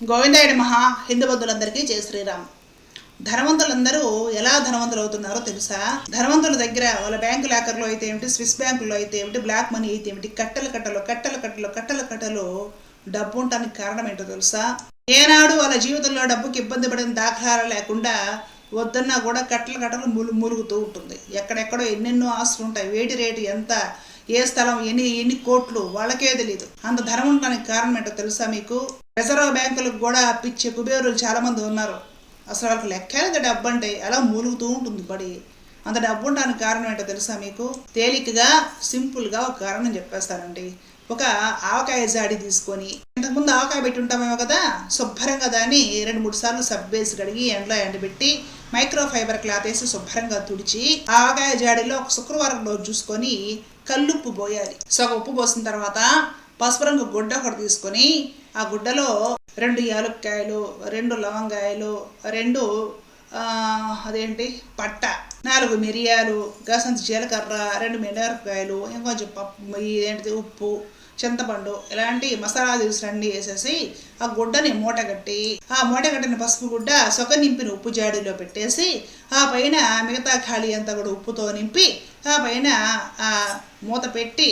గోవిందాయుడి మహా హిందూ బంధువులందరికీ జయ శ్రీరామ్. ధనవంతులందరూ ఎలా ధనవంతులు అవుతున్నారో తెలుసా? ధనవంతుల దగ్గర వాళ్ళ బ్యాంకు లాకర్లో అయితే ఏమిటి స్విస్ బ్యాంకులో అయితే ఏమిటి బ్లాక్ మనీ అయితే ఏమిటి కట్టలు కట్టలు కట్టలు కట్టలు కట్టలు కట్టలు డబ్బు ఉండటానికి కారణం ఏంటో తెలుసా? ఏనాడు వాళ్ళ జీవితంలో డబ్బుకి ఇబ్బంది పడిన దాఖలాలు లేకుండా వద్దన్నా కూడా కట్టలు కట్టలు ములు ములుగుతూ ఉంటుంది. ఎక్కడెక్కడో ఎన్నెన్నో ఆస్తులు ఉంటాయి. వేటి రేటు ఎంత ఏ స్థలం ఎన్ని ఎన్ని కోట్లు వాళ్ళకే తెలియదు అంత ధనం ఉండడానికి కారణం ఏంటో తెలుసా మీకు? రిజర్వ్ బ్యాంకులకు కూడా పిచ్చే కుబేరులు చాలామంది ఉన్నారు. అసలు వాళ్ళకి లెక్కలేదు డబ్బు అంటే అలా మూలుగుతూ ఉంటుంది పడి. అంత డబ్బు ఉండడానికి కారణం ఏంటో తెలుసా మీకు? తేలికగా సింపుల్గా ఒక కారణం చెప్పేస్తానండి. ఒక ఆవకాయ జాడి తీసుకొని ఇంతకుముందు ఆవకాయ పెట్టి ఉంటామేమో కదా? శుభ్రంగా దాన్ని రెండు మూడు సార్లు సబ్ వేసి కడిగి ఎండలో ఎండబెట్టి మైక్రో ఫైబర్ క్లాత్ వేసి శుభ్రంగా తుడిచి ఆవకాయ జాడీలో ఒక శుక్రవారం రోజు చూసుకొని కల్లుప్పు పోయాలి. సగ ఉప్పు పోసిన తర్వాత పసుపు రంగు గుడ్డ ఒకటి తీసుకొని ఆ గుడ్డలో రెండు యాలక్కాయలు రెండు లవంగాయలు రెండు అదేంటి? పట్ట. నాలుగు మిరియాలు గసంత జీలకర్ర రెండు మినరకాయలు ఇంకొంచెం పప్పు ఇదేంటిది ఉప్పు చింతపండు ఇలాంటి మసాలా దినుసులన్నీ వేసేసి ఆ గుడ్డని మూట కట్టి ఆ మూట కట్టిన పసుపు గుడ్డ సొక నింపిన ఉప్పు జాడీలో పెట్టేసి ఆ పైన మిగతా ఖాళీ అంతా కూడా ఉప్పుతో నింపి ఆ పైన ఆ మూత పెట్టి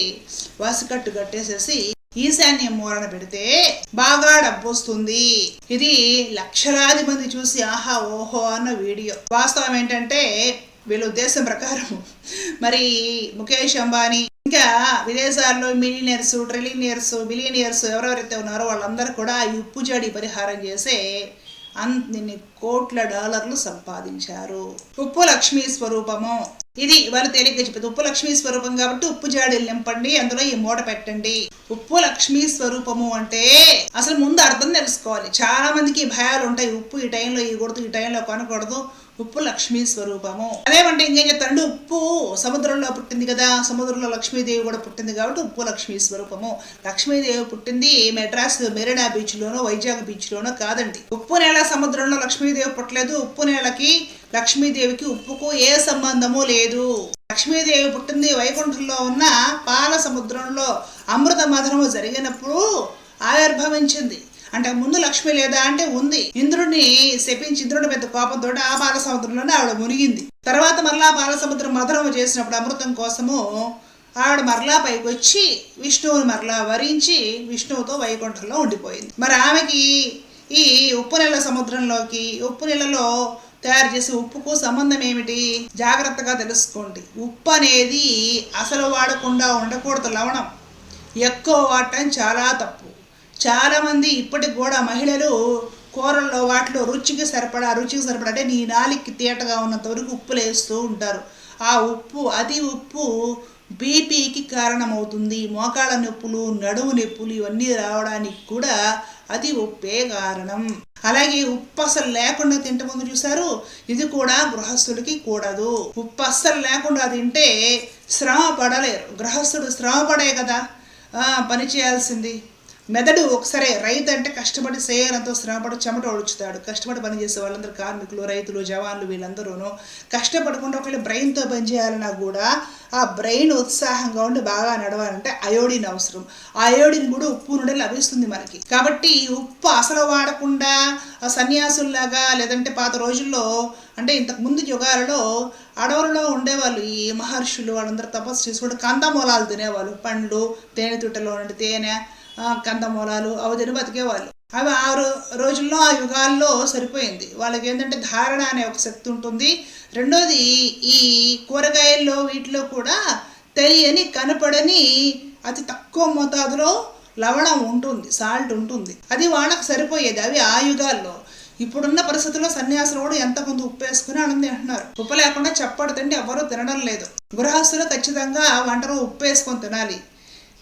వాసికట్టు కట్టేసేసి ఈశాన్య మూలన పెడితే బాగా డబ్బు వస్తుంది. ఇది లక్షలాది మంది చూసి ఆహా ఓహో అన్న వీడియో. వాస్తవం ఏంటంటే వీళ్ళ ఉద్దేశం ప్రకారం మరి ముఖేష్ అంబానీ ఇంకా విదేశాల్లో మిలినియర్స్ ట్రిలినియర్స్ బిలియనియర్స్ ఎవరెవరైతే ఉన్నారో వాళ్ళందరూ కూడా ఈ ఉప్పు జడి పరిహారం చేసే అన్ని కోట్ల డాలర్లు సంపాదించారు. ఉప్పు లక్ష్మీ స్వరూపము. ఇది వాళ్ళు తేలిగ్గా చెప్పేది. ఉప్పు లక్ష్మీ స్వరూపం కాబట్టి ఉప్పు జాడీలు నింపండి అందులో ఈ మూట పెట్టండి. ఉప్పు లక్ష్మీ స్వరూపము అంటే అసలు ముందు అర్థం తెలుసుకోవాలి. చాలా మందికి భయాలు ఉంటాయి ఉప్పు ఈ టైంలో ఇవ్వకూడదు ఈ టైంలో కొనకూడదు. ఉప్పు లక్ష్మీ స్వరూపము. అదేమంటే ఇంకేం చెప్తారంటే ఉప్పు సముద్రంలో పుట్టింది కదా సముద్రంలో లక్ష్మీదేవి కూడా పుట్టింది కాబట్టి ఉప్పు లక్ష్మీ స్వరూపము. లక్ష్మీదేవి పుట్టింది మెడ్రాస్ మెరీనా బీచ్ లోనో వైజాగ్ బీచ్ లోనో కాదండి. ఉప్పు నేల సముద్రంలో లక్ష్మీదేవి పుట్టలేదు. ఉప్పు నేలకి లక్ష్మీదేవికి ఉప్పుకు ఏ సంబంధము లేదు. లక్ష్మీదేవి పుట్టింది వైకుంఠంలో ఉన్న పాల సముద్రంలో. అమృత మధనము జరిగినప్పుడు ఆవిర్భవించింది. అంటే ముందు లక్ష్మి లేదా అంటే ఉంది. ఇంద్రుడిని శపించి ఇంద్రుడి పెద్ద కోపంతో ఆ బాలసముద్రంలోనే ఆవిడ మునిగింది. తర్వాత మరలా పాల సముద్రం మధురము చేసినప్పుడు అమృతం కోసము ఆవిడ మరలా పైకి వచ్చి విష్ణువుని మరలా వరించి విష్ణువుతో వైకుంఠంలో ఉండిపోయింది. మరి ఆమెకి ఈ ఉప్పు నెల సముద్రంలోకి ఉప్పు నెలలో తయారు చేసే ఉప్పుకు సంబంధం ఏమిటి? జాగ్రత్తగా తెలుసుకోండి. ఉప్పు అనేది అసలు వాడకుండా ఉండకూడదు లవణం. ఎక్కువ వాడటం చాలా తప్పు. చాలామంది ఇప్పటికి కూడా మహిళలు కూరల్లో వాటిలో రుచికి సరిపడా రుచికి సరిపడా అంటే నీ నాలికి తీయటగా ఉన్నంత వరకు ఉప్పులు వేస్తూ ఉంటారు. ఆ ఉప్పు అతి ఉప్పు బీపీకి కారణమవుతుంది. మోకాళ్ళ నొప్పులు నడుము నొప్పులు ఇవన్నీ రావడానికి కూడా అది ఉప్పే కారణం. అలాగే ఉప్పు అసలు లేకుండా తింటే ముందు చూశారు ఇది కూడా గృహస్థుడికి కూడదు. ఉప్పు అస్సలు లేకుండా తింటే శ్రమ పడలేరు. గృహస్థుడు శ్రమ పడే కదా? పని చేయాల్సింది. మెదడు ఒకసారి రైతు అంటే కష్టపడి సేయనంతో శ్రమపడి చెమట ఒడుచుతాడు. కష్టపడి పని చేసే వాళ్ళందరూ కార్మికులు రైతులు జవాన్లు వీళ్ళందరూను కష్టపడకుండా ఒకళ్ళు బ్రెయిన్తో పని చేయాలన్నా కూడా ఆ బ్రెయిన్ ఉత్సాహంగా ఉండి బాగా నడవాలంటే అయోడిన్ అవసరం. ఆ అయోడిన్ కూడా ఉప్పు నుండి లభిస్తుంది మనకి. కాబట్టి ఉప్పు అసలు వాడకుండా ఆ సన్యాసుల్లాగా లేదంటే పాత రోజుల్లో అంటే ఇంతకు ముందు యుగాలలో అడవులలో ఉండేవాళ్ళు ఈ మహర్షులు వాళ్ళందరూ తపస్సు చేసుకుంటే కందమూలాలు తినేవాళ్ళు. పండ్లు తేనె తుట్టలో నుండి తేనె కందమూలాలు అవి తిని బతికేవాళ్ళు. అవి ఆ రోజుల్లో ఆ యుగాల్లో సరిపోయింది. వాళ్ళకి ఏంటంటే ధారణ అనే ఒక శక్తి ఉంటుంది. రెండోది ఈ కూరగాయల్లో వీటిలో కూడా తెలియని కనపడని అతి తక్కువ మోతాదులో లవణం ఉంటుంది సాల్ట్ ఉంటుంది. అది వాళ్ళకి సరిపోయేది అవి ఆ యుగాల్లో. ఇప్పుడున్న పరిస్థితుల్లో సన్యాసులు కూడా ఎంత కొంత ఉప్పు వేసుకుని ఆనంది తింటున్నారు ఉప్పు లేకుండా చెప్పడు తింటే ఎవరూ తినడం లేదు. గృహస్థులు ఖచ్చితంగా వంటలో ఉప్పు వేసుకొని తినాలి.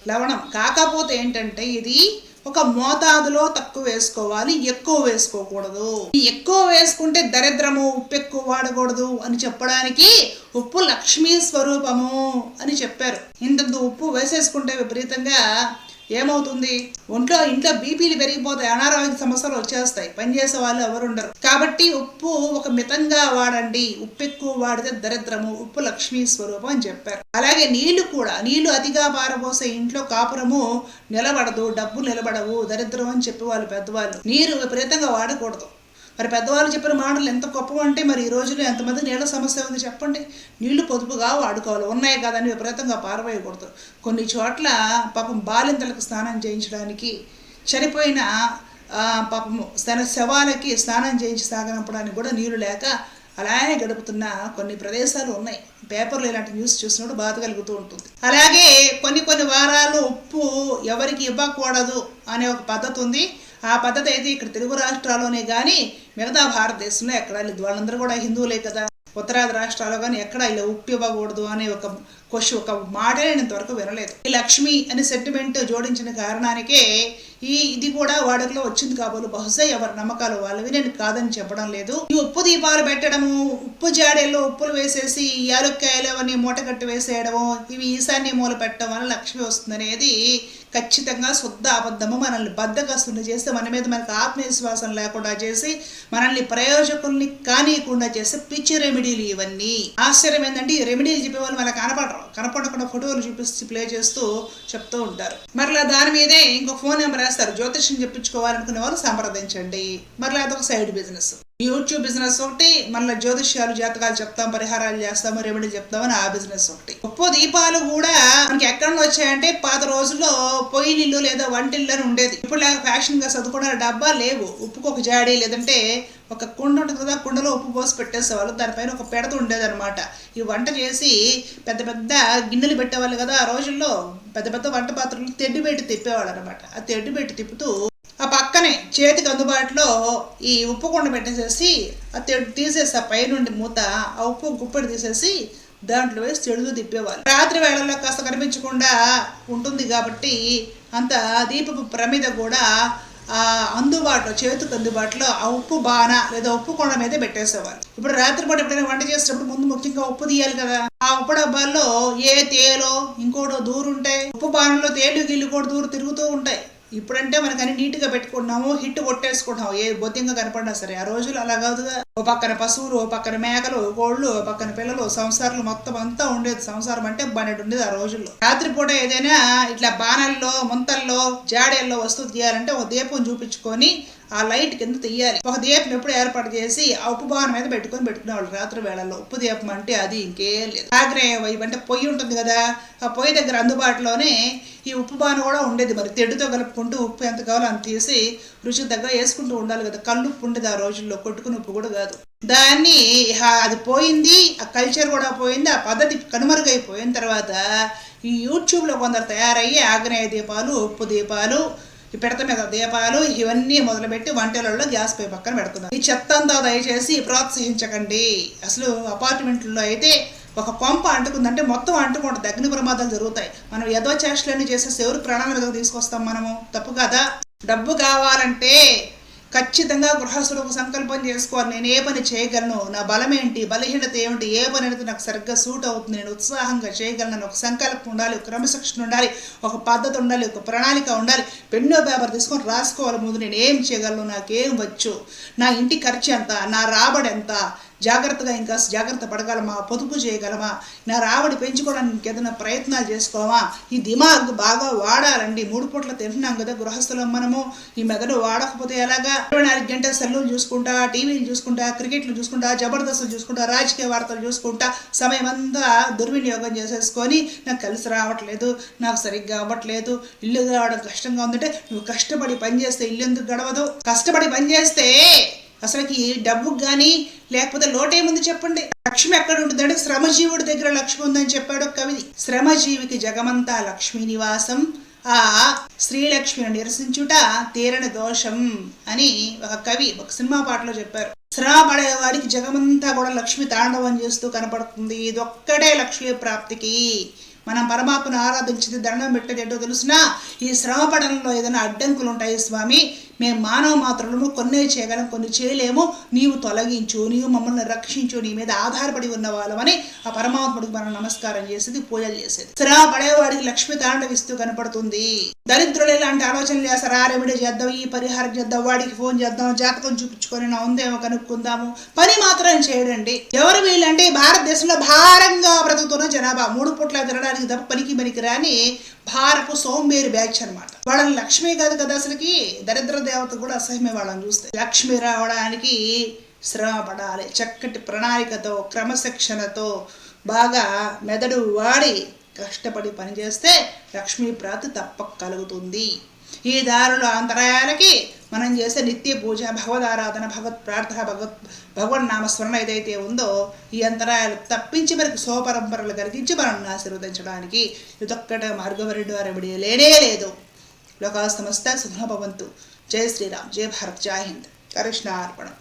లవణం. కాకపోతే ఏంటంటే ఇది ఒక మోతాదులో తక్కువ వేసుకోవాలి ఎక్కువ వేసుకోకూడదు. ఎక్కువ వేసుకుంటే దరిద్రము ఉప్పు ఎక్కువ వాడకూడదు అని చెప్పడానికి ఉప్పు లక్ష్మీ స్వరూపము అని చెప్పారు. ఇంతంత ఉప్పు వేసేసుకుంటే విపరీతంగా ఏమవుతుంది? ఒంట్లో ఇంట్లో బీపీలు పెరిగిపోతాయి అనారోగ్య సమస్యలు వచ్చేస్తాయి. పనిచేసే వాళ్ళు ఎవరు ఉండరు కాబట్టి ఉప్పు ఒక మితంగా వాడండి. ఉప్పు ఎక్కువ వాడితే దరిద్రము ఉప్పు లక్ష్మీ స్వరూపం అని చెప్పారు. అలాగే నీళ్ళు కూడా నీళ్ళు అతిగా పారబోసే ఇంట్లో కాపురము నిలబడదు డబ్బు నిలబడవు దరిద్రం అని చెప్పి వాళ్ళు పెద్దవాళ్ళు. నీరు విపరీతంగా వాడకూడదు. మరి పెద్దవాళ్ళు చెప్పిన మాటలు ఎంత గొప్పవి అంటే మరి ఈ రోజుల్లో ఎంతమంది నీళ్ళ సమస్య ఉంది చెప్పండి. నీళ్ళు పొదుపుగా వాడుకోవాలి. ఉన్నాయి కదని విపరీతంగా పారవేయకూడదు. కొన్ని చోట్ల పాపం బాలింతలకు స్నానం చేయించడానికి చనిపోయిన ఆ, పాపము తన శవాలకి స్నానం చేయించి సాగనంపడానికి కూడా నీళ్ళు లేక అలానే గడుపుతున్న కొన్ని ప్రదేశాలు ఉన్నాయి. పేపర్లో ఇలాంటి న్యూస్ చూసినప్పుడు బాధ కలుగుతూ ఉంటుంది. అలాగే కొన్ని కొన్ని వారాలు ఉప్పు ఎవరికి ఇవ్వకూడదు అనే ఒక పద్ధతి ఉంది. ఆ పద్ధతి అయితే ఇక్కడ తెలుగు రాష్ట్రాల్లోనే కానీ మిగతా భారతదేశంలో ఎక్కడ? వాళ్ళందరూ కూడా హిందువులే కదా. ఉత్తరాది రాష్ట్రాల్లో కానీ ఎక్కడ ఇలా ఉప్పు ఇవ్వకూడదు అనే ఒక క్వశ్చన్ ఒక మాటే నేను ఇంతవరకు వినలేదు. ఈ లక్ష్మి అనే సెంటిమెంట్ జోడించిన కారణానికే ఈ ఇది కూడా వాడుకలో వచ్చింది కాబోలు. బహుశా ఎవరి నమ్మకాలు వాళ్ళవి నేను కాదని చెప్పడం లేదు. ఈ ఉప్పు దీపాలు పెట్టడము ఉప్పు జాడీల్లో ఉప్పులు వేసేసి యాలుక్కాయలు అవన్నీ మూటకట్టు వేసేయడము ఇవి ఈశాన్య మూల పెట్టడం వల్ల లక్ష్మి వస్తుందనేది ఖచ్చితంగా శుద్ధ అబద్ధము మనల్ని బద్దకస్తుని చేస్తే మన మీద మనకు ఆత్మవిశ్వాసం లేకుండా చేసి మనల్ని ప్రయోజకుల్ని కానియకుండా చేస్తే పిచ్చి రెమెడీలు ఇవన్నీ. ఆశ్చర్యం ఏంటంటే ఈ రెమెడీలు చెప్పే వాళ్ళు మనకు కనపడరు. కనపడకుండా ఫోటోలు చూపిస్తూ ప్లే చేస్తూ చెప్తూ ఉంటారు. మరలా దాని మీదే ఇంకో ఫోన్ నెంబర్ వేస్తారు. జ్యోతిష్యం చెప్పించుకోవాలనుకునే వాళ్ళు సంప్రదించండి. మరలా అదొక సైడ్ బిజినెస్. యూట్యూబ్ బిజినెస్ ఒకటి మళ్ళీ జ్యోతిష్యాలు జాతకాలు చెప్తాం పరిహారాలు చేస్తాము రెమెడీ చెప్తామని ఆ బిజినెస్ ఒకటి. ఉప్పు దీపాలు కూడా మనకి ఎక్కడ నుండి వచ్చాయంటే పాత రోజుల్లో పొయ్యిలిల్లు లేదా వంటిల్లు అని ఉండేది. ఇప్పుడు లేక ఫ్యాషన్గా చదువుకున్న డబ్బా లేవు. ఉప్పుకు ఒక జాడీ లేదంటే ఒక కుండ ఉంటుంది కదా కుండలో ఉప్పు పోసి పెట్టేసేవాళ్ళు. దానిపైన ఒక పెడత ఉండేది అనమాట ఈ వంట చేసి పెద్ద పెద్ద గిన్నెలు పెట్టేవాళ్ళు కదా ఆ రోజుల్లో పెద్ద పెద్ద వంట పాత్రలు తెడ్డు పెట్టి తిప్పేవాళ్ళు అనమాట ఆ తెడ్డు పెట్టి తిప్పుతూ పక్కనే చేతికి అందుబాటులో ఈ ఉప్పు కొండ పెట్టేసేసి ఆ తీసేసి ఆ పై నుండి మూత ఆ ఉప్పు గుప్పెడు తీసేసి దాంట్లో వేసి చెడుగు తిప్పేవాళ్ళు. రాత్రి వేళల్లో కాస్త కనిపించకుండా ఉంటుంది కాబట్టి అంత దీపపు ప్రమిద కూడా ఆ అందుబాటులో చేతికి అందుబాటులో ఆ ఉప్పు బాణ లేదా ఉప్పు కొండ మీద పెట్టేసేవారు ఇప్పుడు రాత్రిపూట ఎప్పుడైనా వంట చేసేటప్పుడు ముందు ముఖ్యంగా ఉప్పు తీయాలి కదా. ఆ ఉప్పు డబ్బాల్లో ఏ తేలో ఇంకోటో దూరుంటాయి ఉప్పు బాణంలో తేలు గిల్లు కూడా దూరు తిరుగుతూ ఉంటాయి. ఇప్పుడంటే మనకు నీట్ నీట్గా పెట్టుకుంటున్నాము హిట్ కొట్టేసుకుంటున్నాము. ఏ బొద్దింగా కనపడినా సరే ఆ రోజులు అలా కాదుగా ఓ పక్కన పశువులు ఓ పక్కన మేకలు కోళ్ళు ఓ పక్కన పిల్లలు సంసారాలు మొత్తం అంతా ఉండేది. సంసారం అంటే బన్నెడు ఉండేది ఆ రోజుల్లో. రాత్రిపూట ఏదైనా ఇట్లా బాణల్లో ముంతల్లో జాడేల్లో వస్తువు తీయాలంటే ఒక దీపం చూపించుకొని ఆ లైట్ కింద తీయాలి. ఒక దీపం ఎప్పుడు ఏర్పాటు చేసి ఆ ఉప్పు బాణం మీద పెట్టుకొని పెట్టుకునేవాళ్ళు రాత్రి వేళల్లో. ఉప్పు దీపం అంటే అది ఇంకేం లేదు. ఆగ్నేయ వైపు అంటే పొయ్యి ఉంటుంది కదా ఆ పొయ్యి దగ్గర అందుబాటులోనే ఈ ఉప్పు బాణ కూడా ఉండేది. మరి తెడ్డుతో కలుపుకుంటూ ఉప్పు ఎంత కావాలో అంత తీసి రుచి దగ్గర వేసుకుంటూ ఉండాలి కదా. కళ్ళు ఉప్పు ఉండేది ఆ రోజుల్లో కొట్టుకుని ఉప్పు కూడా కాదు. దాన్ని అది పోయింది ఆ కల్చర్ కూడా పోయింది ఆ పద్ధతి కనుమరుగైపోయిన తర్వాత ఈ యూట్యూబ్లో కొందరు తయారయ్యి ఆగ్నేయ దీపాలు ఉప్పు దీపాలు ఈ పిడత మీద దీపాలు ఇవన్నీ మొదలుపెట్టి వంటలలో గ్యాస్ పై పక్కన పెడుతున్నారు. ఈ చెత్త అంతా దయచేసి ప్రోత్సహించకండి. అసలు అపార్ట్మెంట్లో అయితే ఒక కొంప అంటుకుందంటే మొత్తం అంటుకుంటుంది అగ్ని ప్రమాదాలు జరుగుతాయి. మనం ఏదో చేష్టలన్నీ చేసేసి ఎవరు ప్రాణాలు తీసుకొస్తాం మనము? తప్పు కదా? డబ్బు కావాలంటే ఖచ్చితంగా గృహస్థుడు ఒక సంకల్పం చేసుకోవాలి నేను ఏ పని చేయగలను? నా బలం ఏంటి? బలహీనత ఏమిటి? ఏ పని అయితే నాకు సరిగ్గా సూట్ అవుతుంది? నేను ఉత్సాహంగా చేయగలను ఒక సంకల్పం ఉండాలి ఒక క్రమశిక్షణ ఉండాలి ఒక పద్ధతి ఉండాలి ఒక ప్రణాళిక ఉండాలి. పెన్నో పేపర్ తీసుకొని రాసుకోవాలి ముందు. నేను ఏం చేయగలను? నాకేం వచ్చు? నా ఇంటి ఖర్చు ఎంత? నా రాబడి ఎంత? జాగ్రత్తగా ఇంకా జాగ్రత్త పడగలమా? పొదుపు చేయగలమా? నా రాబడి పెంచుకోవడానికి ఏదైనా ప్రయత్నాలు చేసుకోవా? ఈ దిమాగ్ బాగా వాడాలండి. మూడు పూట్ల తింటున్నాం కదా గృహస్థులం మనము. ఈ మెదడు వాడకపోతే ఎలాగా? ఇరవై నాలుగు గంటల సెల్లులు చూసుకుంటా టీవీలు చూసుకుంటా క్రికెట్లు చూసుకుంటా జబర్దస్తులు చూసుకుంటా రాజకీయ వార్తలు చూసుకుంటా సమయం అంతా దుర్వినియోగం చేసేసుకొని నాకు కలిసి రావట్లేదు నాకు సరిగ్గా అవ్వట్లేదు ఇల్లు రావడం కష్టంగా ఉందంటే నువ్వు కష్టపడి పని చేస్తే ఇల్లు ఎందుకు గడవదు? కష్టపడి పని చేస్తే అసలుకి డబ్బుకు కానీ లేకపోతే లోటేముంది చెప్పండి? లక్ష్మి ఎక్కడ ఉంటుందంటే శ్రమజీవుడి దగ్గర లక్ష్మి ఉందని చెప్పాడు కవిది శ్రమజీవికి జగమంతా లక్ష్మీ నివాసం. ఆ శ్రీలక్ష్మిని నిరసించుట తీరని దోషం అని ఒక కవి ఒక సినిమా పాటలో చెప్పారు. శ్రమ పడేవాడికి జగమంతా కూడా లక్ష్మి తాండవం చేస్తూ కనపడుతుంది. ఇదొక్కటే లక్ష్మీ ప్రాప్తికి. మనం పరమాత్మను ఆరాధించింది దండం పెట్టేది ఏంటో తెలుసునా? ఈ శ్రమ పడడంలో ఏదైనా అడ్డంకులు ఉంటాయి స్వామి? మేము మానవ మాత్రలను కొన్ని చేయగలం కొన్ని చేయలేము. నీవు తొలగించు నీవు మమ్మల్ని రక్షించు నీ మీద ఆధారపడి ఉన్న వాళ్ళమని ఆ పరమాత్ముడికి మనం నమస్కారం చేసేది పూజలు చేసేది. శ్రమ పడేవాడికి లక్ష్మి తాండవిస్తూ కనపడుతుంది. దరిద్రులు ఇలాంటి ఆలోచనలు చేస్తారు? ఆ రెమెడీ చేద్దాం ఈ పరిహారం చేద్దాం వాడికి ఫోన్ చేద్దాం జాతకం చూపించుకొని నా ఉందేమో కనుక్కుందాము. పని మాత్రం చేయడండి. ఎవరు వీళ్ళంటే భారతదేశంలో భారంగా బ్రతుకుతున్న జనాభా. మూడు పూట్ల తినడానికి తప్ప పనికి పనికి రాని భారపు సోంబేరి బ్యాచ్ అన్నమాట. వాళ్ళని లక్ష్మి కాదు కదా అసలుకి. దరిద్ర దేవత కూడా అసహ్యమే వాళ్ళని చూస్తే. లక్ష్మి రావడానికి శ్రమ పడాలి చక్కటి ప్రణాళికతో క్రమశిక్షణతో బాగా మెదడు వాడి కష్టపడి పనిచేస్తే లక్ష్మీ ప్రాప్తి తప్పక కలుగుతుంది. ఈ దారుల అంతరాయాలకి మనం చేసే నిత్య పూజ భగవద్ ఆరాధన భగవత్ ప్రార్థన భగవత్ భగవన్ నామస్మరణ ఏదైతే ఉందో ఈ అంతరాయాలు తప్పించి మనకి సోపరంపరలు కలిగించి మనల్ని ఆశీర్వదించడానికి ఇదొక్కట మార్గం రెండు రెమెడీ లేనే లేదు. లోకా సమస్త సుఖభవంతు జై శ్రీరామ్. జై భారత్. జై హింద్. కృష్ణ అర్పణం.